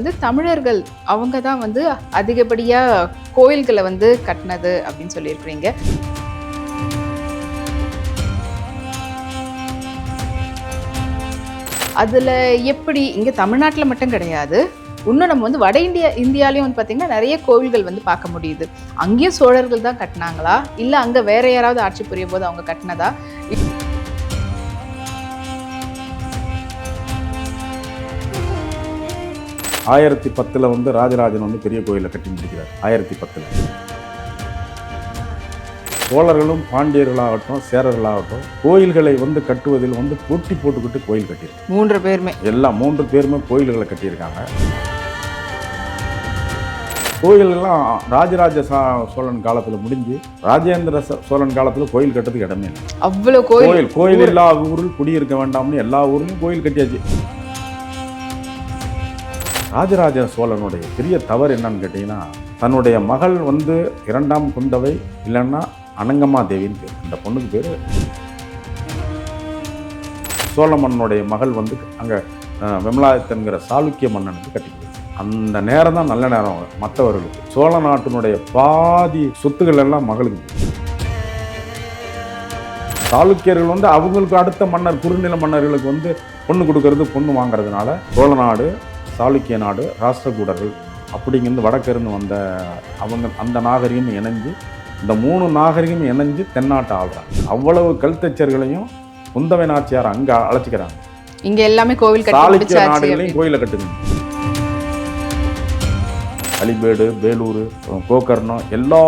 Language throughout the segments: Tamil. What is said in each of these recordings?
வந்து தமிழர்கள் அவங்க தான் வந்து அதிகப்படியாக கோயில்களை வந்து கட்டினது அப்படின்னு சொல்லியிருக்கிறீங்க. அதில் எப்படி இங்கே தமிழ்நாட்டில் மட்டும் கிடையாது இன்னும் நம்ம வந்து வட இந்தியா இந்தியாலையும் வந்து பார்த்திங்கன்னா நிறைய கோவில்கள் வந்து பார்க்க முடியுது. அங்கேயும் சோழர்கள் தான் கட்டினாங்களா? இல்லை அங்கே வேற யாராவது ஆட்சி புரியும் போது அவங்க கட்டினதா? ஆயிரத்தி பத்தில் வந்து ராஜராஜன் வந்து பெரிய கோயிலை கட்டி முடிக்கிறார் ஆயிரத்தி பத்தில். சோழர்களும் பாண்டியர்களாகட்டும் சேரர்களாகட்டும் கோயில்களை வந்து கட்டுவதில் வந்து போட்டி போட்டுக்கிட்டு கோயில் கட்டியிருக்கு மூன்று பேருமே. எல்லாம் மூன்று பேருமே கோயில்களை கட்டியிருக்காங்க. கோயில் எல்லாம் ராஜராஜ சோழன் காலத்தில் முடிஞ்சு ராஜேந்திர சோழன் காலத்தில் கோயில் கட்டுறதுக்கு இடமே இல்லை. அவ்வளோ கோயில். கோயில் எல்லா ஊரில் குடியிருக்க வேண்டாம்னு எல்லா ஊர்லயும் கோயில் கட்டியாச்சு. ராஜராஜ சோழனுடைய பெரிய தவறு என்னன்னு கேட்டிங்கன்னா தன்னுடைய மகள் வந்து இரண்டாம் குந்தவை இல்லைன்னா அனங்கம்மா தேவின்னு பேர். அந்த பொண்ணுக்கு பேர் சோழ மன்னனுடைய மகள் வந்து அங்கே வெமலாயத்தன்கிற சாளுக்கிய மன்னனுக்கு கட்டிக்கிட்டு அந்த நேரம் தான் நல்ல நேரம் மற்றவர்களுக்கு. சோழ நாட்டினுடைய பாதி சொத்துக்கள் எல்லாம் மகளுக்கு சாளுக்கியர்கள் வந்து அவங்களுக்கு அடுத்த மன்னர் குறுநில மன்னர்களுக்கு வந்து பொண்ணு கொடுக்கறது பொண்ணு வாங்குறதுனால சோழ நாடு சாளுக்கிய நாடு ராஷ்டிரகூடர்கள் அப்படிங்கிறது வடக்கிருந்து வந்த அவங்க அந்த நாகரிகம் இணைஞ்சு இந்த மூணு நாகரிகம் இணைஞ்சு தென்னாட்டை ஆள்றாங்க. அவ்வளவு கல்தச்சர்களையும் குந்தவை நாச்சியார் அங்கே அழைச்சிக்கிறாங்க. இங்க எல்லாமே கோவில் சாளுக்கிய நாடுகளையும். கோயிலை கட்டுங்க. அலிபேடு வேலூர் கோகர்ணம் எல்லா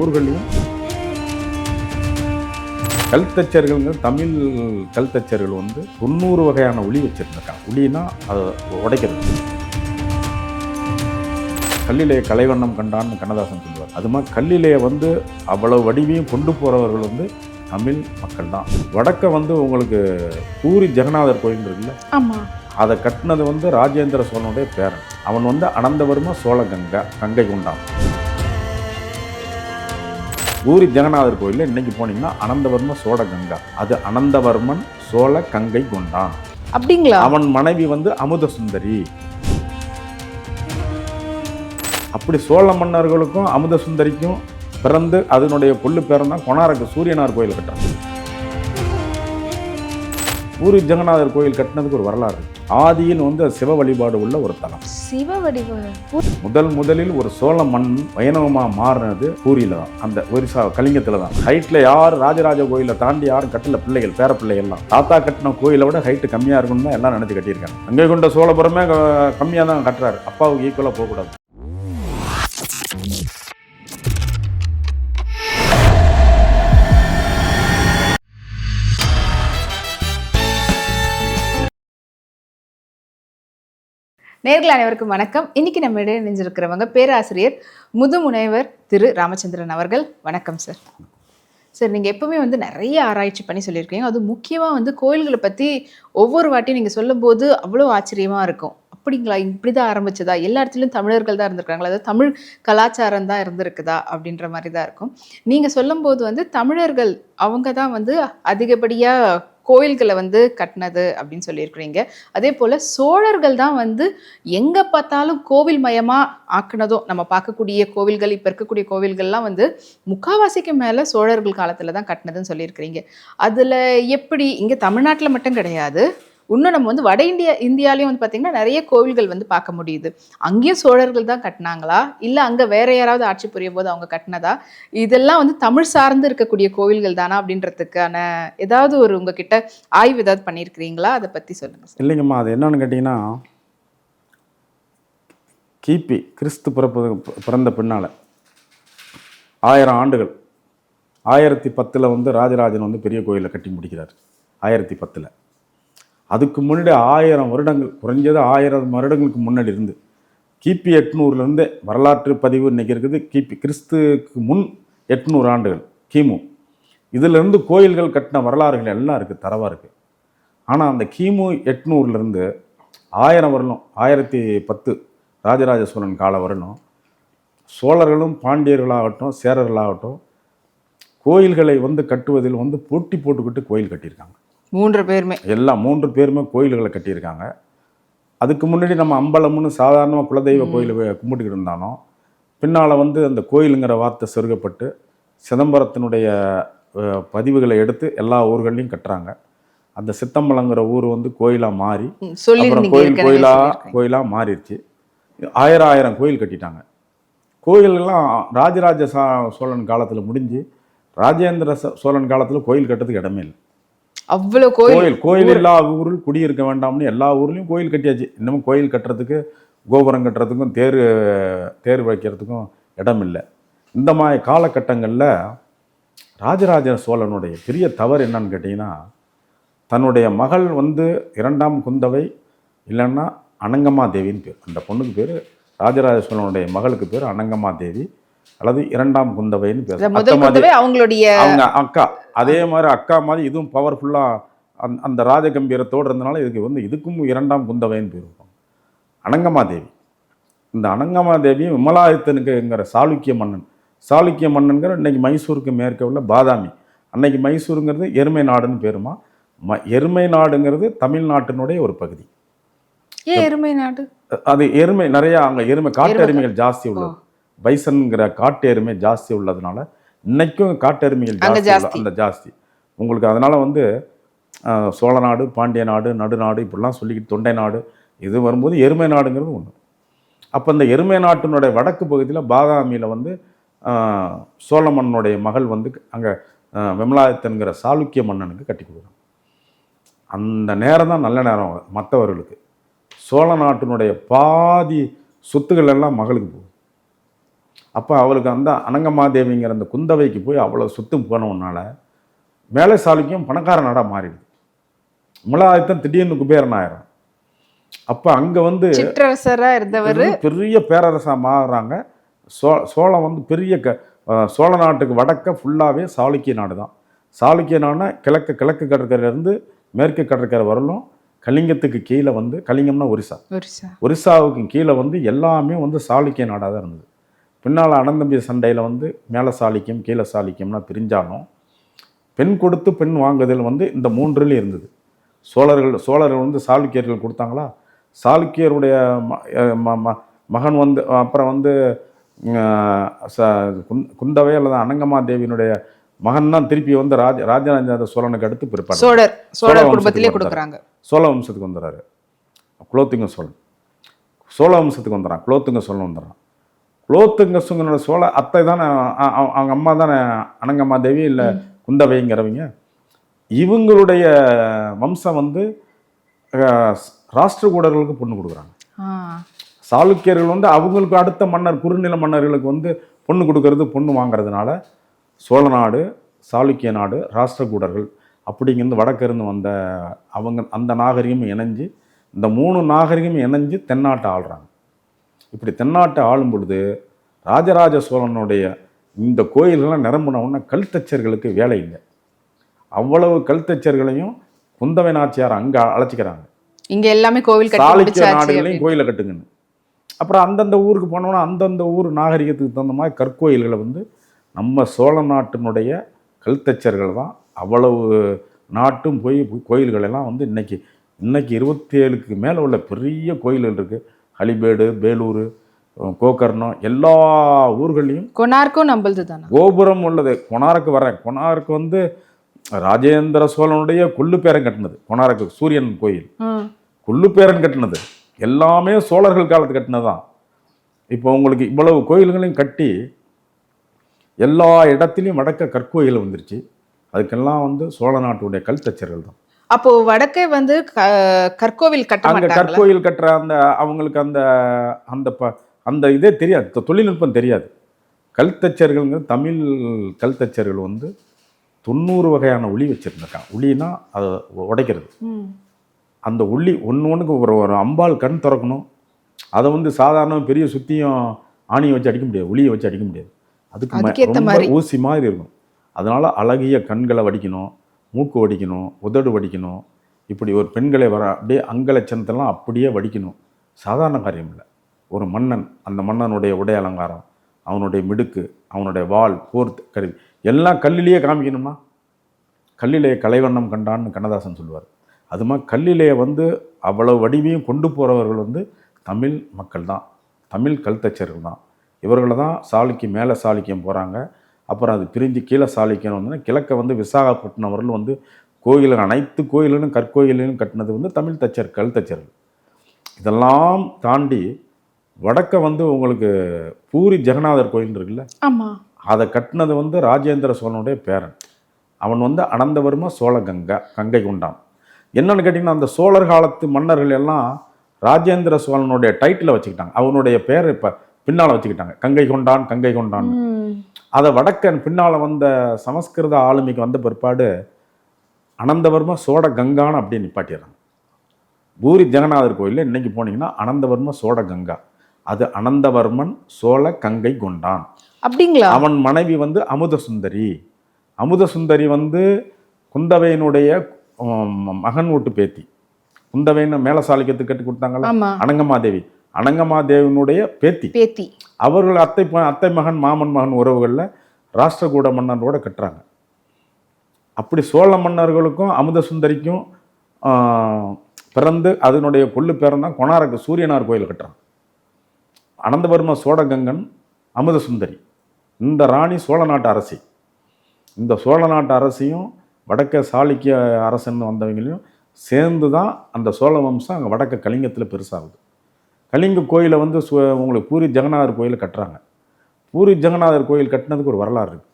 ஊர்களையும் கல்தச்சர்கள் தமிழ் கல்தச்சர்கள் வந்து தொண்ணூறு வகையான ஒளி வச்சிருந்திருக்காங்க. ஒளினா அதை உடைக்கிறது. கல்லிலே கலைவண்ணம் கண்டான்னு கண்ணதாசன் சொல்லுவார். அது மாதிரி கல்லிலே வந்து அவ்வளவு வடிவையும் கொண்டு போறவர்கள் வந்து தமிழ் மக்கள் தான். வடக்க வந்து உங்களுக்கு பூரி ஜெகநாதர் கோயில் இருக்குல்ல? ஆமா. அதை கட்டினது வந்து ராஜேந்திர சோழனுடைய பேரன். அவன் வந்து அனந்தவர்ம சோழ கங்கை கங்கை கொண்டான். பூரி ஜெகநாதர் கோயிலில் இன்னைக்கு போனீங்கன்னா அனந்தவர்ம சோழ கங்கா. அது அனந்தவர்மன் சோழ கங்கை கொண்டான் அப்படிங்களா? அவன் மனைவி வந்து அமுத சுந்தரி. அப்படி சோழ மன்னர்களுக்கும் அமுத சுந்தரிக்கும் பிறந்து அதனுடைய கொள்ளு பேரன் தான் கொணாரக்கு சூரியனார் கோயில் கட்டுறாங்க பூரி ஜெகநாதர் கோயில் கட்டினதுக்கு ஒரு வரலாறு. ஆதியில் வந்து சிவ வழிபாடு உள்ள ஒரு தலம். சிவ வடிவ முதல் முதலில் ஒரு சோழ மண் வைணவமா மாறினது பூரியில தான். அந்த ஒரிசா கலிங்கத்துல தான். ஹைட்ல யார் ராஜராஜ கோயிலை தாண்டி யாரும் கட்டல பிள்ளைகள் பேர பிள்ளைகள்லாம். தாத்தா கட்டின கோயிலை விட ஹைட்டு கம்மியா இருக்கும்னு தான் எல்லாம் நினைச்சு கட்டியிருக்காங்க. அங்கே கொண்ட சோழபுரமே க- கம்மியா தான் கட்டுறாரு. அப்பாவுக்கு ஈக்குவலா போகக்கூடாது. நேர்கள் அனைவருக்கும் வணக்கம். இன்னைக்கு நம்ம இடையே இணைஞ்சிருக்கிறவங்க பேராசிரியர் முதுமுனைவர் திரு ராமச்சந்திரன் அவர்கள். வணக்கம் சார் சார் நீங்கள் எப்பவுமே வந்து நிறைய ஆராய்ச்சி பண்ணி சொல்லியிருக்கீங்க. அது முக்கியமாக வந்து கோயில்களை பற்றி ஒவ்வொரு வாட்டியும் நீங்கள் சொல்லும்போது அவ்வளோ ஆச்சரியமாக இருக்கும். அப்படிங்களா? இப்படி தான் ஆரம்பிச்சதா? எல்லா இடத்துலையும் தமிழர்கள் தான் இருந்திருக்காங்களா? அதாவது தமிழ் கலாச்சாரம் தான் இருந்திருக்குதா? அப்படின்ற மாதிரி தான் இருக்கும். நீங்கள் சொல்லும்போது வந்து தமிழர்கள் அவங்க தான் வந்து அதிகப்படியாக கோயில்களை வந்து கட்டினது அப்படின்னு சொல்லியிருக்கிறீங்க. அதே போல் சோழர்கள் தான் வந்து எங்கே பார்த்தாலும் கோவில் மயமாக ஆக்குனதும் நம்ம பார்க்கக்கூடிய கோவில்கள் இப்போ இருக்கக்கூடிய கோவில்கள்லாம் வந்து முக்காவாசிக்கு மேலே சோழர்கள் காலத்தில் தான் கட்டினதுன்னு சொல்லியிருக்கிறீங்க. அதில் எப்படி இங்கே தமிழ்நாட்டில் மட்டும் கிடையாது இன்னும் நம்ம வந்து வட இந்தியா இந்தியாலையும் வந்து பார்த்திங்கன்னா நிறைய கோவில்கள் வந்து பார்க்க முடியுது. அங்கேயும் சோழர்கள் தான் கட்டினாங்களா? இல்லை அங்கே வேற யாராவது ஆட்சி புரிய போது அவங்க கட்டினதா? இதெல்லாம் வந்து தமிழ் சார்ந்து இருக்கக்கூடிய கோவில்கள் தானா அப்படின்றதுக்கான ஏதாவது ஒரு உங்ககிட்ட ஆய்வு ஏதாவது பண்ணியிருக்கிறீங்களா? அதை பற்றி சொல்லுங்கள் சார். இல்லைங்கம்மா அது என்னன்னு கேட்டிங்கன்னா கிபி கிறிஸ்து பிறப்பு பிறந்த பின்னால் ஆயிரம் ஆண்டுகள் ஆயிரத்தி பத்தில் வந்து ராஜராஜன் வந்து பெரிய கோயிலை கட்டி முடிக்கிறார். ஆயிரத்தி பத்தில். அதுக்கு முன்னாடி ஆயிரம் வருடங்கள் குறைஞ்சது ஆயிரம் வருடங்களுக்கு முன்னாடி இருந்து கிபி எட்நூறுலேருந்து வரலாற்று பதிவு இன்றைக்கி இருக்குது. கிபி கிறிஸ்துக்கு முன் எட்நூறு ஆண்டுகள் கிமு. இதிலிருந்து கோயில்கள் கட்டின வரலாறுகள் எல்லாம் இருக்குது தரவாக இருக்குது ஆனால் அந்த கிமு எட்நூறுலேருந்து ஆயிரம் வருடம் ஆயிரத்தி பத்து ராஜராஜ சோழன் காலம் வரணும் சோழர்களும் பாண்டியர்களாகட்டும் சேரர்களாகட்டும் கோயில்களை வந்து கட்டுவதில் வந்து போட்டி போட்டுக்கிட்டு கோயில் கட்டியிருக்காங்க. மூன்று பேருமே. எல்லா மூன்று பேருமே கோயில்களை கட்டியிருக்காங்க. அதுக்கு முன்னாடி நம்ம அம்பலம்னு சாதாரணமாக குலதெய்வ கோயில் கும்பிட்டுக்கிட்டு இருந்தாலும் பின்னால் வந்து அந்த கோயிலுங்கிற வார்த்தை செருகப்பட்டு சிதம்பரத்தினுடைய பதிவுகளை எடுத்து எல்லா ஊர்கள்லையும் கட்டுறாங்க. அந்த சித்தம்பலங்கிற ஊர் வந்து கோயிலாக மாறி அப்புறம் கோயில் ஏற்கனவே கோயிலா சொல்லியிருக்கீங்க. கோயிலா மாறிடுச்சு. ஆயிரம் ஆயிரம் கோயில் கட்டிட்டாங்க. கோயிலெல்லாம் ராஜராஜ சா சோழன் காலத்தில் முடிஞ்சு ராஜேந்திர ச- சோழன் காலத்தில் கோயில் கட்டுறதுக்கு இடமே இல்லை. அவ்வளவு கோயில் கோயில் கோயில் எல்லா ஊரில் குடியிருக்க வேண்டாம்னு எல்லா ஊர்லேயும் கோயில் கட்டியாச்சு. இன்னமும் கோயில் கட்டுறதுக்கு கோபுரம் கட்டுறதுக்கும் தேர் தேர் வைக்கிறதுக்கும் இடம் இல்லை. இந்த மாதிரி காலகட்டங்களில் ராஜராஜ சோழனுடைய பெரிய தவறு என்னன்னு கேட்டிங்கன்னா தன்னுடைய மகள் வந்து இரண்டாம் குந்தவை இல்லைன்னா அனங்கம்மா தேவின்னு பேர். அந்த பொண்ணுக்கு பேர் ராஜராஜ சோழனுடைய மகளுக்கு பேர் அனங்கம்மா தேவி. அல்லது இரண்டாம் குந்தவைன்னு அவங்களுடைய அவங்க அக்கா. அதே மாதிரி அக்கா மாதிரி இதுவும் பவர்ஃபுல்லாக அந் அந்த ராஜகம்பீரத்தோடு இருந்தனால இதுக்கு வந்து இதுக்கும் இரண்டாம் குந்தவைன்னு பேர் இருக்கும் அனங்கமாதேவி. இந்த அனங்கமாதேவி விமலாதித்தனுக்குங்கிற சாளுக்கிய மன்னன். சாளுக்கிய மன்னன்கிற இன்னைக்கு மைசூருக்கு மேற்க உள்ள பாதாமி. அன்னைக்கு மைசூருங்கிறது எருமை நாடுன்னு பேருமா? ம எருமை நாடுங்கிறது தமிழ்நாட்டினுடைய ஒரு பகுதி. ஏன் எருமை நாடு? அது எருமை நிறைய அங்கே எருமை காட்டு எருமைகள் ஜாஸ்தி உள்ளது. பைசன்ங்கிற காட்டு எருமை ஜாஸ்தி உள்ளதுனால இன்னைக்கும் காட்டு எருமைகள் அங்க ஜாஸ்தி. அந்த ஜாஸ்தி. உங்களுக்கு அதனால வந்து சோழ நாடு பாண்டிய நாடு நடுநாடு இப்படிலாம் சொல்லிக்கிட்டு தொண்டை நாடு இது வரும்போது எருமை நாடுங்கிறது ஒன்று அப்போ இந்த எருமை நாட்டினுடைய வடக்கு பகுதியில் பாதாமியில் வந்து சோழ மன்னனுடைய மகள் வந்து அங்கே விமலாதித்தன்கிற சாளுக்கிய மன்னனுக்கு கட்டி கொடுக்குறாங்க அந்த நேரம் தான் நல்ல நேரம் மற்றவர்களுக்கு சோழ நாட்டினுடைய பாதி சொத்துக்கள் எல்லாம் மகளுக்கு போகும் அப்போ அவளுக்கு அந்த அனங்கமாதேவிங்கிற அந்த குந்தவைக்கு போய் அவ்வளோ சொத்து போனவுனால மேலே சாளுக்கியம் பணக்கார நாடாக மாறிடுது. முலாயத்தன் திடீர்னு குபேரன் ஆயிரம் அப்போ அங்கே வந்து இருந்தவர். பெரிய- பேரரசாக மாறுறாங்க. சோ சோழம் வந்து பெரிய க சோழ நாட்டுக்கு வடக்க ஃபுல்லாகவே சாளுக்கிய நாடு தான் சாளுக்கிய நாடுனா கிழக்கு கிழக்கு கடற்கரையிலேருந்து மேற்கு கடற்கரை வரலும் கலிங்கத்துக்கு கீழே வந்து கலிங்கம்னா ஒரிசா. ஒரிசா. ஒரிசாவுக்கு கீழே வந்து எல்லாமே வந்து சாளுக்கிய நாடாக தான் இருந்தது. பின்னால் அனந்தம்பி சண்டையில் வந்து மேலே சாளுக்கியம் கீழே சாளுக்கியம்னா பிரிஞ்சாலும் பெண் கொடுத்து பெண் வாங்குதல் வந்து இந்த மூன்றுலையும் இருந்தது. சோழர்கள் சோழர்கள் வந்து சாளுக்கியர்கள் கொடுத்தாங்களா? சாளுக்கியருடைய மகன் வந்து அப்புறம் வந்து ச- குந்- குந்தவை அல்லது அனங்கமா தேவியினுடைய மகன் தான் திருப்பி வந்து ராஜ ராஜராஜ சோழனுக்கு அடுத்து பிற்பாடு சோழர் சோழ சோழர் குடும்பத்திலே. கொடுக்குறாங்க. சோழ வம்சத்துக்கு வந்துடுறாரு குலோத்துங்க சோழன். சோழ வம்சத்துக்கு வந்துடுறான் குலோத்துங்க சோழன் வந்துடுறான் குலோத்துங்க சோழனோட சோழ அத்தை தானே அவங்க அம்மா தானே அனங்கம்மா தேவி இல்லை குந்தவைங்கிறவங்க. இவங்களுடைய வம்சம் வந்து ராஷ்டிரகூடர்களுக்கு பொண்ணு கொடுக்குறாங்க. சாளுக்கியர்கள் வந்து அவங்களுக்கு அடுத்த மன்னர் குறுநில மன்னர்களுக்கு வந்து பொண்ணு கொடுக்கறது பொண்ணு வாங்குறதுனால சோழ நாடு சாளுக்கிய நாடு ராஷ்டிரகூடர்கள் அப்படிங்கிறது வடக்கிருந்து வந்த அவங்க அந்த நாகரிகமும் இணைஞ்சு இந்த மூணு நாகரிகமும் இணைஞ்சு தென்னாட்டை ஆள்றாங்க. இப்படி தென்னாட்டை ஆளும் பொழுது ராஜராஜ சோழனுடைய இந்த கோயில்கள்லாம் நிரம்பின கல்தச்சர்களுக்கு வேலை இல்லை. அவ்வளவு கல்தச்சர்களையும் குந்தவை நாச்சியார் அங்கே அழைச்சிக்கிறாங்க. இங்க எல்லாமே கோவில் சாளுக்கிய நாடுகளையும். கோயிலை கட்டுங்கன்னு. அப்புறம் அந்தந்த ஊருக்கு போனோம்னா அந்தந்த ஊர் நாகரிகத்துக்கு தகுந்த மாதிரி கற்கோயில்களை வந்து நம்ம சோழ நாட்டினுடைய கல்தச்சர்கள் தான். அவ்வளவு நாட்டும் போய் கோயில்கள் எல்லாம் வந்து இன்னைக்கு இன்னைக்கு இருபத்தி ஏழுக்கு மேலே உள்ள பெரிய கோயில்கள் இருக்குது ஹலிபேடு பேலூர் கோகர்ணம் எல்லா ஊர்களையும் கொனார்க்கும் நம்மளது தானே கோபுரம் உள்ளது. கொணாருக்கு வரேன் கொணாருக்கு வந்து ராஜேந்திர சோழனுடைய கொல்லு பேரன் கட்டினது. கொணாருக்கு சூரியன் கோயில். கொல்லு பேரன் கட்டினது. எல்லாமே சோழர்கள் காலத்து கட்டினது தான் இப்போ உங்களுக்கு இவ்வளவு கோயில்களையும் கட்டி எல்லா இடத்துலையும் வடக்க கற்கோயில் வந்துருச்சு. அதுக்கெல்லாம் வந்து சோழ நாட்டுடைய கல் தச்சர்கள் தான் அப்போ வடக்கே வந்து க- கற்கோவில் கட்ட அங்கே மாட்டாங்களா? கற்கோயில் கட்டுற அந்த அவங்களுக்கு அந்த அந்த ப அந்த இதே தெரியாது. தொழில்நுட்பம் தெரியாது. கல் தமிழ் கல் தச்சர்கள் வந்து தொண்ணூறு வகையான உளி வச்சுருந்துருக்காங்க. உளினா அதை உடைக்கிறது. ம். அந்த உள்ளி ஒன்று ஒன்றுக்கு ஒரு ஒரு அம்பாள் கண் திறக்கணும். அதை வந்து சாதாரண பெரிய சுத்தியும் ஆணியை வச்சு அடிக்க முடியாது. உளியை வச்சு அடிக்க முடியாது. அதுக்கு ரொம்ப மாதிரி. ஊசி மாதிரி இருக்கும். அதனால அழகிய கண்களை வடிக்கணும். மூக்கு வடிக்கணும் உதடு வடிக்கணும். இப்படி ஒரு பெண்களை வர அப்படியே அங்கலட்சணத்தெல்லாம் அப்படியே வடிக்கணும். சாதாரண காரியம் இல்லை. ஒரு மன்னன் அந்த மன்னனுடைய உடை அலங்காரம் அவனுடைய மிடுக்கு அவனுடைய வாள் போர் கருவி எல்லாம் கல்லிலேயே காமிக்கணுமா? கல்லிலே கலைவண்ணம் கண்டான்னு கண்ணதாசன் சொல்லுவார். அது மாதிரி கல்லிலே வந்து அவ்வளவு வடிவையும் கொண்டு போகிறவர்கள் வந்து தமிழ் மக்கள் தான் தமிழ் கல்தச்சர்கள் தான் இவர்களை தான் சாலைக்கு மேலே சாலிக்கும் போகிறாங்க அப்புறம் அது பிரிஞ்சு கீழே சாளுக்கியம் வந்து கிழக்க வந்து விசாகப்பட்டினம் அவர்கள் வந்து கோயில்கள் அனைத்து கோயில்களும் கற்கோயில்களும் கட்டினது வந்து தமிழ் தச்சர் கல் தச்சர்கள். இதெல்லாம் தாண்டி வடக்க வந்து உங்களுக்கு பூரி ஜெகநாதர் கோயில் இருக்குல்ல? ஆமா. அதை கட்டினது வந்து ராஜேந்திர சோழனுடைய பேரன். அவன் வந்து அனந்தவர்ம சோழ கங்கா கங்கை கொண்டான். என்னன்னு கேட்டிங்கன்னா அந்த சோழர் காலத்து மன்னர்கள் எல்லாம் ராஜேந்திர சோழனுடைய டைட்டிலை வச்சுக்கிட்டாங்க. அவனுடைய பேரை இப்போ பின்னால் வச்சுக்கிட்டாங்க. கங்கை கொண்டான் கங்கை கொண்டான். அதை வடக்கன் பின்னால் வந்த சமஸ்கிருத ஆளுமைக்கு வந்த பிற்பாடு அனந்தவர்ம சோழ கங்கான்னு அப்படியே நிப்பாட்டிடுறாங்க. பூரி ஜெகநாதர் கோயிலில் இன்னைக்கு போனீங்கன்னா அனந்தவர்ம சோழ கங்கா அது அனந்தவர்மன் சோழ கங்கை கொண்டான். அப்படிங்களா? அவன் மனைவி வந்து அமுத சுந்தரி அமுத சுந்தரி வந்து குந்தவையினுடைய மகன் வீட்டு பேத்தி. குந்தவைன்னு மேலசாலிக்கத்துக்கு கட்டி கொடுத்தாங்களா அனங்கமாதேவி அனங்கமாதேவினுடைய பேத்தி. பேத்தி. அவர்கள் அத்தை அத்தை மகன் மாமன் மகன் உறவுகளில் ராஷ்டிரகூட மன்னரோட கட்டுறாங்க. அப்படி சோழ மன்னர்களுக்கும் அமுத சுந்தரிக்கும் பிறந்து அதனுடைய கொள்ளு பேரன் தான் கொணாரக்கு சூரியனார் கோயில் கட்டுறாங்க அனந்தவர்ம சோழகங்கன் அமுத சுந்தரி. இந்த ராணி சோழ நாட்டு அரசி. இந்த சோழ நாட்டு அரசியும் வடக்க சாளுக்கிய அரசன் வந்தவங்களையும் சேர்ந்து தான் அந்த சோழ வம்சம் அங்கே வடக்க கலிங்கத்தில் பெருசாகுது. கலிங்க கோயிலை வந்து சு உங்களுக்கு பூரி ஜெகநாதர் கோயில் கட்டுறாங்க. பூரி ஜெகநாதர் கோயில் கட்டினதுக்கு ஒரு வரலாறு இருக்கு.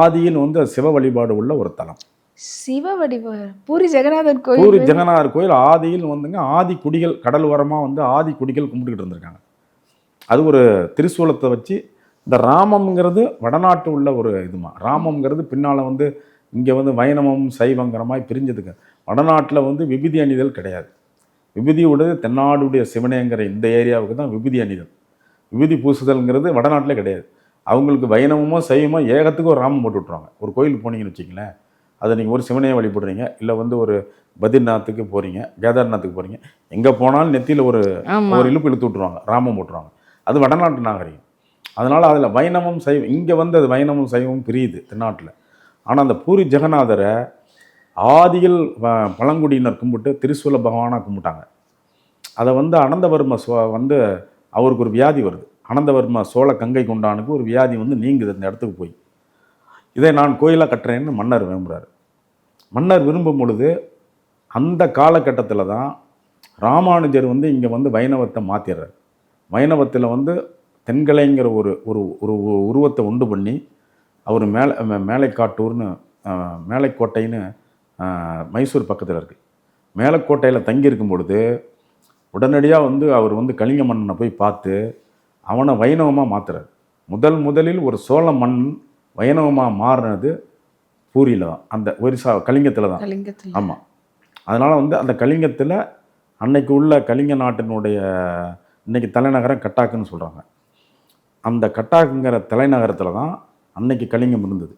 ஆதியில் வந்து சிவ வழிபாடு உள்ள ஒரு தலம். சிவ வடிவ பூரி ஜெகநாதன் பூரி கோயில் ஜெகநாதர் கோயில் ஆதியில் வந்துங்க ஆதி குடிகள் கடல் ஓரமாக வந்து ஆதி குடிகள் கும்பிட்டுக்கிட்டு இருந்திருக்காங்க. அது ஒரு திரிசூலத்தை வச்சு இந்த ராமம்ங்கிறது வடநாட்டு உள்ள ஒரு இதுமா ராமம்ங்கிறது பின்னால் வந்து இங்கே வந்து வைணவம் சைவங்கிற மாதிரி பிரிஞ்சதுக்கு வடநாட்டில் வந்து விபூதி அணிதல் கிடையாது. விபூதியுடைய தென்னாடுடைய சிவனேங்கிற இந்த ஏரியாவுக்கு தான் விபூதி அணிதல். விபூதி பூசுதல்ங்கிறது வடநாட்டில் கிடையாது. அவங்களுக்கு வைணவமோ சைவமோ ஏகத்துக்கு ஒரு ராமம் போட்டு விட்ருவாங்க ஒரு கோயிலுக்கு போனீங்கன்னு வச்சிங்களேன் அதை நீங்கள் ஒரு சிவனையை வழிபடுறீங்க இல்லை வந்து ஒரு பத்ரிநாத்துக்கு போகிறீங்க கேதார்நாத்துக்கு போகிறீங்க எங்கே போனாலும் நெத்தியில் ஒரு ஒரு இழுப்பு இழுத்து விட்ருவாங்க ராமம் போட்டுருவாங்க. அது வடநாட்டு நாகரிகம். அதனால் அதில் வைணவம் சைவம் இங்கே வந்து அது வைணவம் சைவம் பிரியுது தென்னாட்டில். ஆனால் அந்த பூரி ஜெகநாதரை ஆதியில் பழங்குடியினர் கும்பிட்டு திரிசூல பகவானாக கும்பிட்டாங்க. அதை வந்து அனந்தவர்ம சோ வந்து அவருக்கு ஒரு வியாதி வருது. அனந்தவர்ம சோழ கங்கை கொண்டானுக்கு ஒரு வியாதி வந்து நீங்குது இந்த இடத்துக்கு போய். இதை நான் கோயிலாக கட்டுறேன்னு மன்னர் விரும்புகிறார் மன்னர் விரும்பும் பொழுது அந்த காலகட்டத்தில் தான் ராமானுஜர் வந்து இங்கே வந்து வைணவத்தை மாற்றிடுறார் வைணவத்தில் வந்து தென்கலைங்கிற ஒரு ஒரு ஒரு உருவத்தை உண்டு பண்ணி அவர் மேலே மே- மேலைக்காட்டூர்னு மேலைக்கோட்டைன்னு மைசூர் பக்கத்தில் இருக்குது மேலக்கோட்டையில் தங்கியிருக்கும் பொழுது உடனடியாக வந்து அவர் வந்து கலிங்க மன்னனை போய் பார்த்து அவனை வைணவமாக மாத்துறாரு. முதல் முதலில் ஒரு சோழ மண் வைணவமாக மாறினது பூரியில் தான். அந்த ஒரிசா கலிங்கத்தில் தான். கலிங்கத்தில். ஆமாம் அதனால் வந்து அந்த கலிங்கத்தில் அன்னைக்கு உள்ள கலிங்க நாட்டினுடைய இன்னைக்கு தலைநகரம் கட்டாக்குன்னு சொல்கிறாங்க அந்த கட்டாக்குங்கிற தலைநகரத்தில் தான் அன்னைக்கு கலிங்கம் இருந்தது.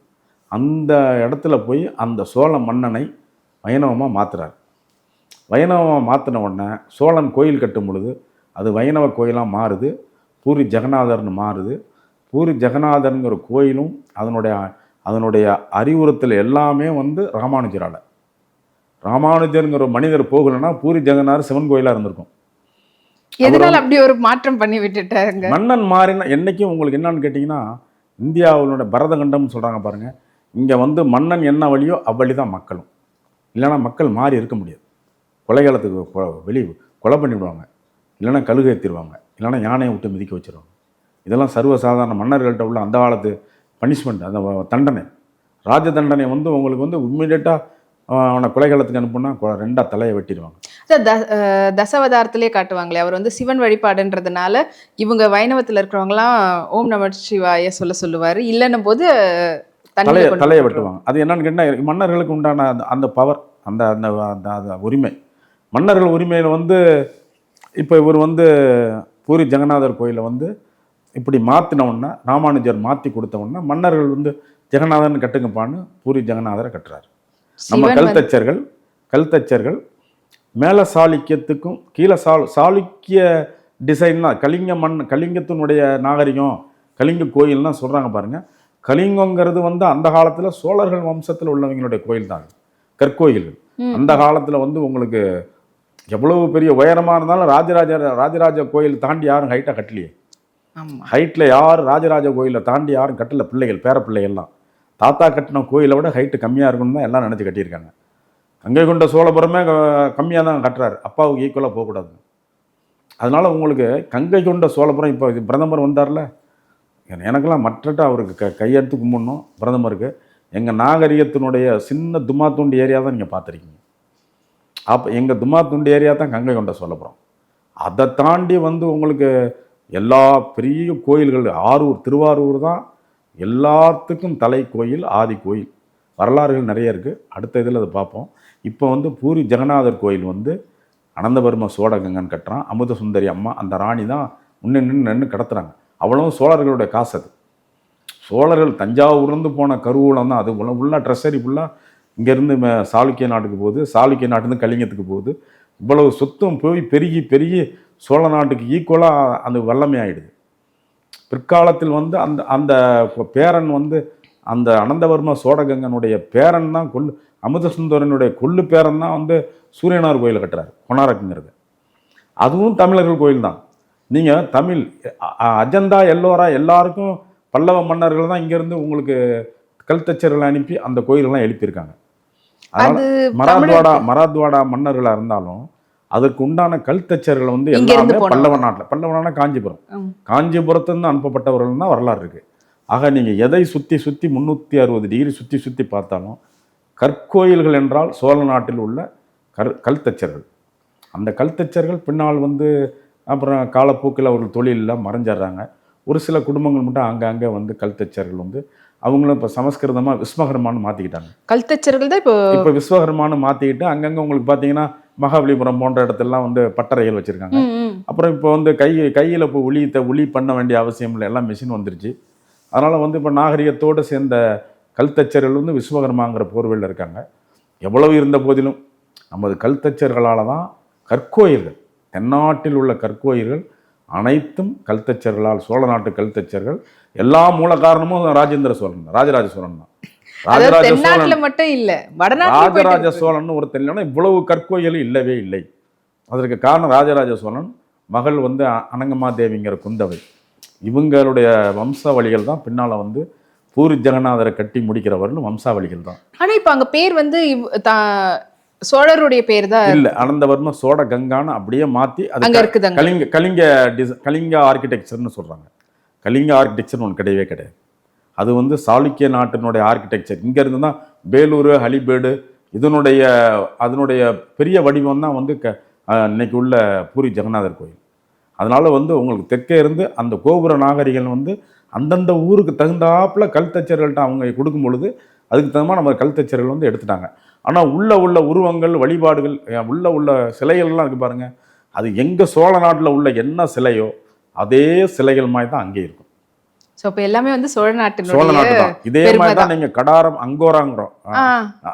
அந்த இடத்துல போய் அந்த சோழ மன்னனை வைணவமாக மாத்துறார். வைணவமாக மாற்றின உடனே சோழன் கோயில் கட்டும் பொழுது அது வைணவ கோயிலாக மாறுது. பூரி ஜெகநாதர்னு மாறுது. பூரி ஜெகநாதர்ங்கிற கோயிலும் அதனுடைய அதனுடைய அறிவுறுத்தல் எல்லாமே வந்து ராமானுஜரால். ராமானுஜருங்கிற மனிதர் போகலைன்னா பூரி ஜெகநாதர் சிவன் கோயிலாக இருந்திருக்கும். எதனால அப்படி ஒரு மாற்றம் பண்ணி விட்டுட்டாங்க மன்னன் மாறின என்னைக்கும் உங்களுக்கு என்னன்னு கேட்டிங்கன்னா இந்தியாவினோட பரதகண்டம்னு சொல்கிறாங்க பாருங்க. இங்கே வந்து மன்னன் என்ன வழியோ அவ்வழி தான் மக்களும். இல்லைன்னா மக்கள் மாறி இருக்க முடியாது. கொலைகாலத்துக்கு கொ- வெளி கொலை பண்ணிவிடுவாங்க. இல்லைன்னா கழுகு ஏற்றிடுவாங்க இல்லைன்னா யானையை விட்டு மிதிக்க வச்சிருவாங்க. இதெல்லாம் சர்வசாதாரண மன்னர்கள்ட்ட உள்ள அந்த காலத்து பனிஷ்மெண்ட் அந்த தண்டனை. ராஜ தண்டனை வந்து உங்களுக்கு வந்து இம்மிடியட்டாக அவனை கொலைகாலத்துக்கு அனுப்புனா ரெண்டா தலையை வெட்டிடுவாங்க. த- தசவதாரத்திலே காட்டுவாங்களே அவர் வந்து சிவன் வழிபாடுன்றதுனால இவங்க வைணவத்தில் இருக்கிறவங்களாம் ஓம் நம சிவாய சொல்ல சொல்லுவார். இல்லைன்னும் போது தலையை தலையை. வெட்டுவாங்க. அது என்னன்னு கேட்டால் மன்னர்களுக்கு உண்டான அந்த அந்த பவர் அந்த அந்த அந்த உரிமை. மன்னர்கள் உரிமையில் வந்து இப்போ இவர் வந்து பூரி ஜெகநாதர் கோயிலை வந்து இப்படி மாற்றின உடனே ராமானுஜர் மாற்றி கொடுத்த உடனே மன்னர்கள் வந்து ஜெகநாதன் கட்டுங்கப்பான்னு பூரி ஜெகநாதரை கட்டுறாரு. நம்ம கல்தச்சர்கள் கல்தச்சர்கள் மேல சாளுக்கியத்துக்கும் கீழே சாளு சாளுக்கிய டிசைன் தான் கலிங்க மண் கலிங்கத்தினுடைய நாகரிகம் கலிங்க கோயில்லாம் சொல்கிறாங்க பாருங்க. கலிங்கங்கிறது வந்து அந்த காலத்தில் சோழர்கள் வம்சத்தில் உள்ளவங்களுடைய கோயில் தான். கற்கோயில்கள். அந்த காலத்தில் வந்து உங்களுக்கு எவ்வளவு பெரிய உயரமாக இருந்தாலும் ராஜராஜ ராஜராஜ கோயில் தாண்டி யாரும் ஹைட்டாக கட்டலையே. ஹைட்டில் யார் ராஜராஜ கோயிலை தாண்டி யாரும் கட்டல பிள்ளைகள் பேர பிள்ளைகள்லாம். தாத்தா கட்டின கோயிலை விட ஹைட்டு கம்மியாக இருக்குன்னு தான் எல்லாம் நினச்சி கட்டியிருக்காங்க. கங்கை கொண்ட சோழபுரமே கம்மியாக தான் கட்டுறாரு. அப்பாவுக்கு ஈக்குவலாக போகக்கூடாது அதனால் உங்களுக்கு கங்கை கொண்ட சோழபுரம் இப்போ பிரதமர் வந்தார்ல எனக்கெல்லாம் மற்றட்ட அவருக்கு க கையெடுத்து கும்பிடணும். பிரதமருக்கு. எங்கள் நாகரிகத்தினுடைய சின்ன துமாத்துண்டு ஏரியா தான் நீங்கள் பார்த்துருக்கீங்க. அப்போ எங்கள் துமாத்துண்டு ஏரியா தான் கங்கை கொண்ட சொல்லப்புறம். அதை தாண்டி வந்து உங்களுக்கு எல்லா பெரிய கோயில்கள் ஆரூர் திருவாரூர் தான் எல்லாத்துக்கும் தலை கோயில் ஆதி கோயில். வரலாறுகள் நிறைய இருக்குது அடுத்த இதில் அதை பார்ப்போம். இப்போ வந்து பூரி ஜெகநாதர் கோயில் வந்து அனந்தபர்ம சோழகங்கன்னு கட்டுறான். அமுத சுந்தரி அம்மா அந்த ராணி தான் முன்னே நின்று நின்று கடத்துறாங்க. அவ்வளவும் சோழர்களுடைய காசு அது. சோழர்கள் தஞ்சாவூர்லேருந்து போன கருவூலம் தான் அது. உள்ள உள்ள ட்ரெஸ்ஸரி ஃபுல்லாக இங்கேருந்து சாளுக்கிய நாட்டுக்கு போகுது. சாளுக்கிய நாட்டுலேருந்து கலிங்கத்துக்கு போகுது. இவ்வளவு சொத்தும் போய் பெருகி பெருகி சோழ நாட்டுக்கு ஈக்குவலாக அந்த வல்லமை ஆகிடுது பிற்காலத்தில் வந்து அந்த அந்த பேரன் வந்து அந்த அனந்தவர்ம சோழகங்கனுடைய பேரன் தான் கொல்லு அமிர்தசுந்தரனுடைய கொள்ளு பேரன் தான் வந்து சூரியனார் கோயிலை கட்டுறாரு கொனாரக்குங்கிறது. அதுவும் தமிழர்கள் கோயில் தான். நீங்கள் தமிழ் அஜந்தா எல்லோரா எல்லாருக்கும் பல்லவ மன்னர்கள் தான் இங்கேருந்து உங்களுக்கு கல்தச்சர்களை அனுப்பி அந்த கோயிலெல்லாம் எழுப்பியிருக்காங்க அதனால அது மராத்வாடா மராத்வாடா மன்னர்களாக இருந்தாலும் அதற்கு உண்டான கல்தச்சர்கள் வந்து எல்லாமே. பல்லவ நாட்டில் பல்லவ நாடுனா காஞ்சிபுரம். காஞ்சிபுரத்துலேருந்து அனுப்பப்பட்டவர்கள் தான் வரலாறு இருக்கு ஆக நீங்கள் எதை சுற்றி சுற்றி முந்நூற்றி அறுபது டிகிரி சுற்றி சுற்றி பார்த்தாலும் கற்கோயில்கள் என்றால் சோழ நாட்டில் உள்ள கர் கல்தச்சர்கள் அந்த கல்தச்சர்கள் பின்னால் வந்து அப்புறம் காலப்போக்கில் அவர்கள் தொழிலில் மறைஞ்சிடுறாங்க. ஒரு சில குடும்பங்கள் மட்டும் அங்கங்கே வந்து கல்தச்சர்கள் வந்து அவங்களும் இப்போ சமஸ்கிருதமாக விஸ்வகர்மான்னு மாற்றிக்கிட்டாங்க கல்தச்சர்கள் தான் இப்போ இப்போ விஸ்வகர்மான்னு மாற்றிக்கிட்டு அங்கங்கே உங்களுக்கு பார்த்தீங்கன்னா மகாபலிபுரம் போன்ற இடத்துலலாம் வந்து பட்டறைகள் வச்சுருக்காங்க. அப்புறம் இப்போ வந்து கை கையில் இப்போ உளி த உளி பண்ண வேண்டிய அவசியம் இல்லை. எல்லாம் மிஷின் வந்துருச்சு. அதனால் வந்து இப்போ நாகரிகத்தோடு சேர்ந்த கல்தச்சர்கள் வந்து விஸ்வகர்மாங்கிற போர்வையில் இருக்காங்க. எவ்வளவு இருந்த போதிலும் நமது கல்தச்சர்களால் தான் கற்கோயில்கள். தென்னாட்டில் உள்ள கற்கோயில்கள் அனைத்தும் கல்தச்சர்களால் சோழ நாட்டு கல்தச்சர்கள். எல்லா மூல காரணமும் ராஜேந்திர சோழன் ராஜராஜ சோழன் தான். ராஜராஜ சோழன் மட்டும் இல்ல ராஜராஜ சோழன் ஒருத்தர் இல்லைன்னா இவ்வளவு கற்கோயில் இல்லவே இல்லை. அதற்கு காரணம் ராஜராஜ சோழன் மகள் வந்து அ- அனங்கமா தேவிங்கிற குந்தவை. இவங்களுடைய வம்சாவளிகள் தான் பின்னால வந்து பூரி ஜெகநாதரை கட்டி முடிக்கிறவர்கள் வம்சாவளிகள் தான். ஆனா இப்ப அங்க பேர் வந்து சோழருடைய பேர் தான் இல்ல அனந்தவர்ம சோழ கங்கான்னு அப்படியே மாத்தி அது அங்க கலிங்க கலிங்க கலிங்க ஆர்கிடெக்சர்னு சொல்றாங்க. கலிங்க ஆர்கிடெக்சர் ஒன்று கிடையவே கிடையாது. அது வந்து சாளுக்கிய நாட்டினுடைய ஆர்கிடெக்சர் இங்க இருந்து தான் வேலூர் ஹலிபேடு இதனுடைய அதனுடைய பெரிய வடிவம் தான் வந்து க இன்னைக்கு உள்ள பூரி ஜெகநாதர் கோயில். அதனால வந்து உங்களுக்கு தெற்கே இருந்து அந்த கோபுர நாகரிகம் வந்து அந்தந்த ஊருக்கு தகுந்தாப்புல கல்தச்சர்கள்ட்ட அவங்க கொடுக்கும் பொழுது அதுக்கு தகுந்த நம்ம கல்தச்சர்கள் வந்து எடுத்துட்டாங்க. ஆனால் உள்ள உள்ள உருவங்கள் வழிபாடுகள் உள்ள உள்ள சிலைகள்லாம் இருக்கு பாருங்க. அது எங்க சோழ நாட்டில் உள்ள என்ன சிலையோ அதே சிலைகள் மாதிரி தான் அங்கே இருக்கும். சோ இப்ப எல்லாமே வந்து சோழ சோழ நாட்டினுடைய நாட்டு தான். இதே மாதிரி தான் நீங்க கடாரம் அங்கோராங்கிறோம்.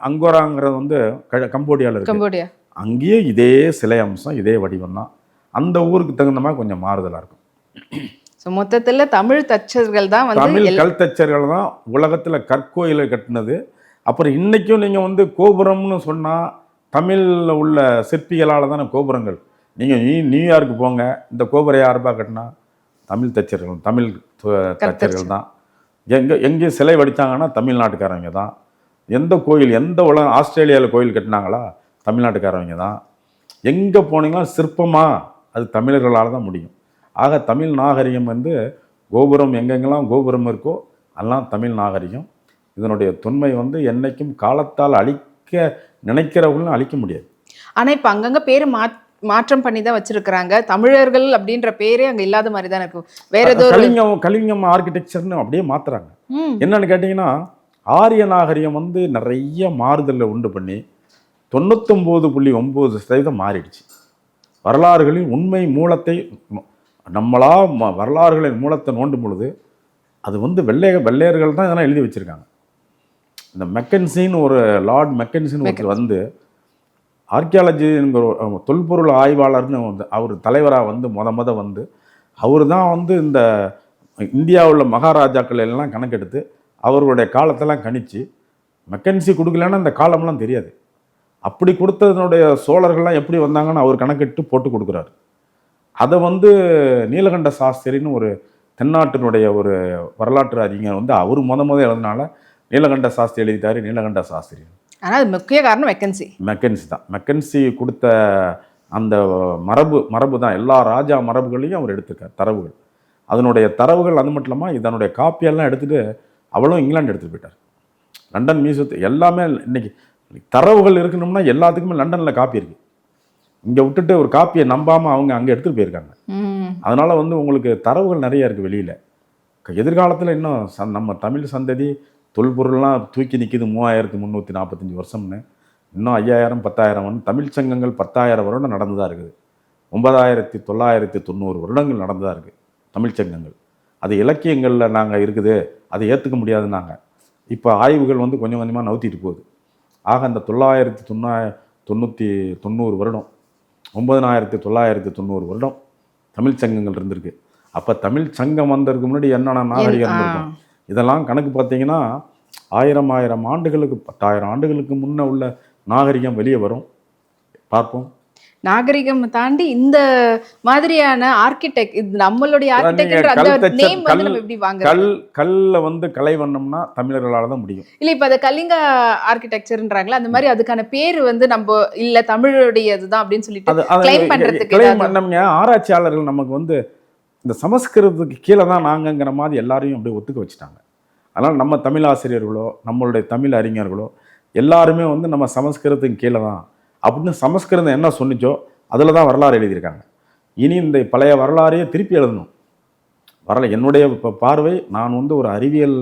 அங்கோராங்கிறது வந்து க- கம்போடியால இருக்கு. கம்போடியா. அங்கேயே இதே சிலை அம்சம் இதே வடிவம் தான். அந்த ஊருக்கு தகுந்த மாதிரி கொஞ்சம் மாறுதலா இருக்கும். சோ மொத்தத்துல தமிழ் தச்சர்கள் தான் வந்து தமிழ் எல்லா- கல்தச்சர்கள் தான் உலகத்துல கற்கோயிலை கட்டினது. அப்புறம் இன்னைக்கும் நீங்க வந்து கோபுரம்னு சொன்னா தமிழ்ல உள்ள சிற்பிகளால தானே கோபுரங்கள். நீங்க நியூ நியூயார்க்கு போங்க. இந்த கோபுரம் யாருப்பா கட்டினா? தமிழ் தச்சர்கள் தமிழ் தச்சர்கள் தான். எங்க எங்கே சிலை வடித்தாங்கன்னா தமிழ்நாட்டுக்காரங்க தான். எந்த கோயில் எந்த உலகம் ஆஸ்திரேலியாவில் கோயில் கட்டினாங்களா? தமிழ்நாட்டுக்காரவங்க தான். எங்கே போனீங்கன்னா சிற்பமா? அது தமிழர்களால் தான் முடியும். ஆக தமிழ் நாகரிகம் வந்து கோபுரம் எங்கெங்கெல்லாம் கோபுரம் இருக்கோ அதெல்லாம் தமிழ் நாகரிகம். இதனுடைய தொன்மை வந்து என்னைக்கும் காலத்தால் அழிக்க நினைக்கிறவங்களும் அழிக்க முடியாது. ஆனா இப்ப அங்கங்க பேரு மா- மாற்றம் பண்ணி தான் வச்சிருக்கிறாங்க. தமிழர்கள் அப்படின்ற பேரே அங்க இல்லாத மாதிரி தான் இருக்கும். வேற ஏதோ கலிங்கம் கலிங்கம் ஆர்கிடெக்சர்னு அப்படியே மாத்துறாங்க. ம், என்னன்னு கேட்டிங்கன்னா ஆரிய நாகரிகம் வந்து நிறைய மாறுதலை உண்டு பண்ணி தொண்ணூத்தொம்பது புள்ளி ஒம்பது சதவீதம் மாறிடுச்சு. வரலாறுகளின் உண்மை மூலத்தை நம்மளா வரலாறுகளின் மூலத்தை நோண்டும் பொழுது அது வந்து வெள்ளைய வெள்ளையர்கள் தான் இதெல்லாம் எழுதி வச்சிருக்காங்க. இந்த மெக்கன்சின்னு ஒரு லார்ட் மெக்கன்சின்னு ஒருத்தர் வந்து ஆர்கியாலஜிங்கிற தொல்பொருள் ஆய்வாளர்னு வந்து அவர் தலைவராக வந்து முத முத வந்து அவர் தான் வந்து இந்த இந்தியாவில் மகாராஜாக்கள் எல்லாம் கணக்கெடுத்து அவர்களுடைய காலத்தெல்லாம் கணிச்சு மெக்கன்சி கொடுக்கலன்னா இந்த காலம்லாம் தெரியாது. அப்படி கொடுத்ததனுடைய சோழர்கள்லாம் எப்படி வந்தாங்கன்னு அவர் கணக்கிட்டு போட்டு கொடுக்குறாரு. அதை வந்து நீலகண்ட சாஸ்திரின்னு ஒரு தென்னாட்டினுடைய ஒரு வரலாற்று அறிஞர் வந்து அவர் முத முத எழுதினால நீலகண்ட சாஸ்திரி எழுதிட்டாரு நீலகண்ட சாஸ்திரி. ஆனா அது முக்கிய காரணம் வெக்கன்சி மெக்கன்சி தான். மெக்கன்சி கொடுத்த அந்த மரபு மரபு தான். எல்லா ராஜா மரபுகளையும் அவர் எடுத்திருக்கார் தரவுகள். அதனுடைய தரவுகள் அது மட்டும் இல்லாமல் இதனுடைய காப்பியெல்லாம் எடுத்துகிட்டு அவளும் இங்கிலாந்து எடுத்துகிட்டு போயிட்டார். லண்டன் மியூசியத்து எல்லாமே இன்னைக்கு தரவுகள் இருக்கணும்னா எல்லாத்துக்குமே லண்டனில் காப்பி இருக்குது இங்கே விட்டுட்டு ஒரு காப்பியை நம்பாமல் அவங்க அங்கே எடுத்துகிட்டு போயிருக்காங்க. அதனால் வந்து உங்களுக்கு தரவுகள் நிறைய இருக்குது வெளியில். எதிர்காலத்தில் இன்னும் ச- நம்ம தமிழ் சந்ததி தொல்பொருள்லாம் தூக்கி நிற்கிது மூவாயிரத்தி முந்நூற்றி நாற்பத்தஞ்சு வருஷம்னு. இன்னும் ஐயாயிரம் பத்தாயிரம் வந்து தமிழ் சங்கங்கள் பத்தாயிரம் வருடம் நடந்து தான் இருக்குது. ஒன்பதாயிரத்தி தொள்ளாயிரத்தி தொண்ணூறு வருடங்கள் நடந்து தான் இருக்குது தமிழ் சங்கங்கள். அது இலக்கியங்களில் நாங்கள் இருக்குது. அதை ஏற்றுக்க முடியாதுன்னாங்க. இப்போ ஆய்வுகள் வந்து கொஞ்சம் கொஞ்சமாக நவுத்திட்டு போகுது. ஆக அந்த தொள்ளாயிரத்தி தொண்ணா தொண்ணூற்றி தொண்ணூறு வருடம் ஒன்பதனாயிரத்தி தொள்ளாயிரத்தி தொண்ணூறு வருடம் தமிழ் சங்கங்கள் இருந்திருக்கு. அப்போ தமிழ் சங்கம் வந்ததுக்கு முன்னாடி என்னென்ன நாகரிகம். இருந்திருக்கும்? இதெல்லாம் கணக்கு பார்த்தீங்கன்னா ஆயிரம் ஆயிரம் ஆண்டுகளுக்கு பத்தாயிரம் ஆண்டுகளுக்கு முன்ன உள்ள நாகரிகம் வெளியே வரும். பார்ப்போம். நாகரிகம் தாண்டி இந்த மாதிரியான ஆர்கிடெக்ட் இது நம்மளுடைய ஆர்கிடெக்ட் கல் கல்ல வந்து கலை வண்ணம்னா தமிழர்களால தான் முடியும். இல்ல இப்ப அத கலிங்க ஆர்கிடெக்சர்ன்றாங்களா அந்த மாதிரி அதுக்கான பேர் வந்து நம்ம இல்ல தமிழுடையதுதான் அப்படின்னு சொல்லிட்டு claim பண்றதுக்கு ஆராய்ச்சியாளர்கள் நமக்கு வந்து இந்த சமஸ்கிருதத்துக்கு கீழே தான் நாங்கங்கிற மாதிரி எல்லாரையும் அப்படியே ஒத்துக்க வச்சுட்டாங்க. அதனால் நம்ம தமிழ் ஆசிரியர்களோ நம்மளுடைய தமிழ் அறிஞர்களோ எல்லாருமே வந்து நம்ம சமஸ்கிருதத்துக்கு கீழே தான். அப்படின்னு சமஸ்கிருதம் என்ன சொன்னிச்சோ அதில் தான் வரலாறு எழுதியிருக்காங்க. இனி இந்த பழைய வரலாறையே திருப்பி எழுதணும். வரல என்னுடைய இப்போ பார்வை நான் வந்து ஒரு அறிவியல்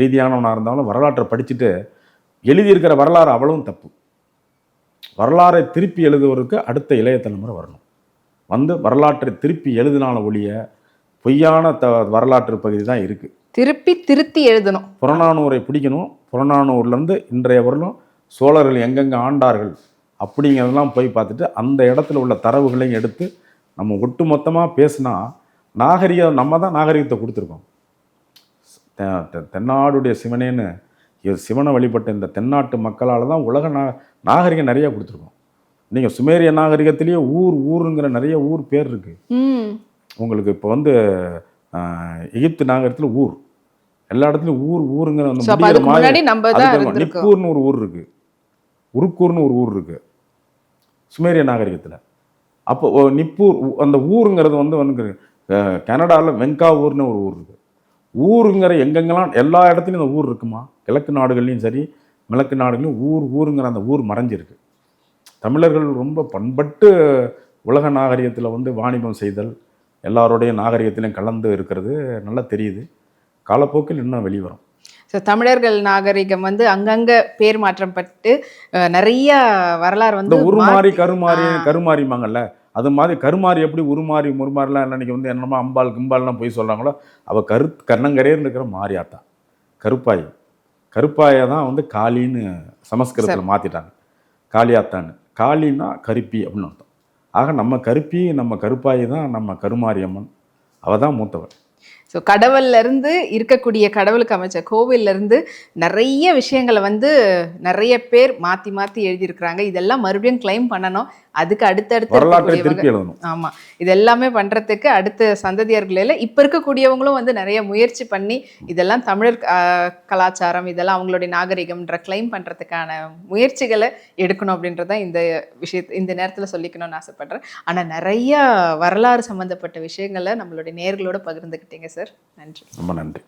ரீதியானவனாக இருந்தாலும் வரலாற்றை படிச்சுட்டு எழுதியிருக்கிற வரலாறு அவ்வளவும் தப்பு. வரலாறை திருப்பி எழுதுவதற்கு அடுத்த இளைய தலைமுறை வரணும். வந்து வரலாற்றை திருப்பி எழுதினால ஒழிய பொய்யான த வரலாற்று பகுதி தான் இருக்குது. திருப்பி திருத்தி எழுதணும். புறநானூரை பிடிக்கணும். புறநானூர்லேருந்து இன்றைய வரலும் சோழர்கள் எங்கெங்கே ஆண்டார்கள் அப்படிங்கிறதெல்லாம் போய் பார்த்துட்டு அந்த இடத்துல உள்ள தரவுகளையும் எடுத்து நம்ம ஒட்டு மொத்தமாக பேசினா நாகரிகம் நம்ம தான் நாகரிகத்தை கொடுத்துருக்கோம். தென்னாடுடைய சிவனேன்னு சிவனை வழிபட்ட இந்த தென்னாட்டு மக்களால் தான் உலக நா நாகரிகம் நிறைய கொடுத்துருக்கோம். நீங்கள் சுமேரிய நாகரிகத்திலேயே ஊர் ஊருங்கிற நிறைய ஊர் பேர் இருக்குது உங்களுக்கு இப்போ வந்து எகிப்து நாகரிகத்தில் ஊர். எல்லா இடத்துலையும் ஊர் ஊருங்கிற அந்த நிப்பூர்னு ஒரு ஊர் இருக்கு. உருக்கூர்னு ஒரு ஊர் இருக்கு. சுமேரிய நாகரிகத்தில். அப்போ நிப்பூர் அந்த ஊருங்கிறது வந்து வந்து கனடாவில் வெங்காவூர்னு ஒரு ஊர் இருக்கு. ஊருங்கிற எங்கெங்கெல்லாம் எல்லா இடத்துலையும் இந்த ஊர் இருக்குமா? கிழக்கு நாடுகள்லையும் சரி மிளக்கு நாடுகளையும் ஊர் ஊருங்கிற அந்த ஊர் மறைஞ்சிருக்கு. தமிழர்கள் ரொம்ப பண்பட்டு உலக நாகரிகத்தில் வந்து வாணிபம் செய்தல் எல்லாருடைய நாகரிகத்திலையும் கலந்து இருக்கிறது நல்லா தெரியுது. காலப்போக்கில் இன்னும் வெளிவரும். ஸோ தமிழர்கள் நாகரிகம் வந்து அங்கங்க பேர் மாற்றம் பட்டு நிறைய வரலாறு வந்து உருமாறி கருமாறி. கருமாறிமாங்கல்ல அது மாதிரி கருமாறி எப்படி உருமாறி முருமாறிலாம் இன்னைக்கு வந்து என்னமோ அம்பாள் கிம்பால்லாம் போய் சொல்கிறாங்களோ அவள் கரு கண்ணங்கரேன்னு இருக்கிற மாரியாத்தா. கருப்பாய். கருப்பாயை தான் வந்து காளின்னு சமஸ்கிருதத்தில் மாற்றிட்டாங்க காளியாத்தான்னு. காளின்னா கருப்பி அப்படின்னு அர்த்தம். ஆக நம்ம கருப்பி நம்ம கருப்பாயி தான் நம்ம கருமாரி அம்மன் அவள் தான் மூத்தவள். ஸோ கடவுள்ல இருந்து இருக்கக்கூடிய கடவுளுக்கு அமைச்ச கோவில்ல இருந்து நிறைய விஷயங்களை வந்து நிறைய பேர் மாத்தி மாத்தி எழுதியிருக்கிறாங்க. இதெல்லாம் மறுபடியும் கிளைம் பண்ணணும். அதுக்கு அடுத்தடுத்து வரலாற்றை இருக்கக்கூடியவங்க திருப்பி எழுதணும். ஆமா. இது எல்லாமே பண்றதுக்கு அடுத்த சந்ததியர்கள் இல்ல. இப்ப இருக்கக்கூடியவங்களும் வந்து நிறைய முயற்சி பண்ணி இதெல்லாம் தமிழர் கலாச்சாரம் இதெல்லாம் அவங்களுடைய நாகரிகம்ன்ற கிளைம் பண்றதுக்கான முயற்சிகளை எடுக்கணும் அப்படின்றத இந்த விஷயத்த இந்த நேரத்துல சொல்லிக்கணும்னு ஆசைப்படுறேன். ஆனா நிறைய வரலாறு சம்பந்தப்பட்ட விஷயங்களை நம்மளுடைய நேர்களோட பகிர்ந்துக்கிட்டீங்க சார். நன்றி. ரொம்ப நன்றி.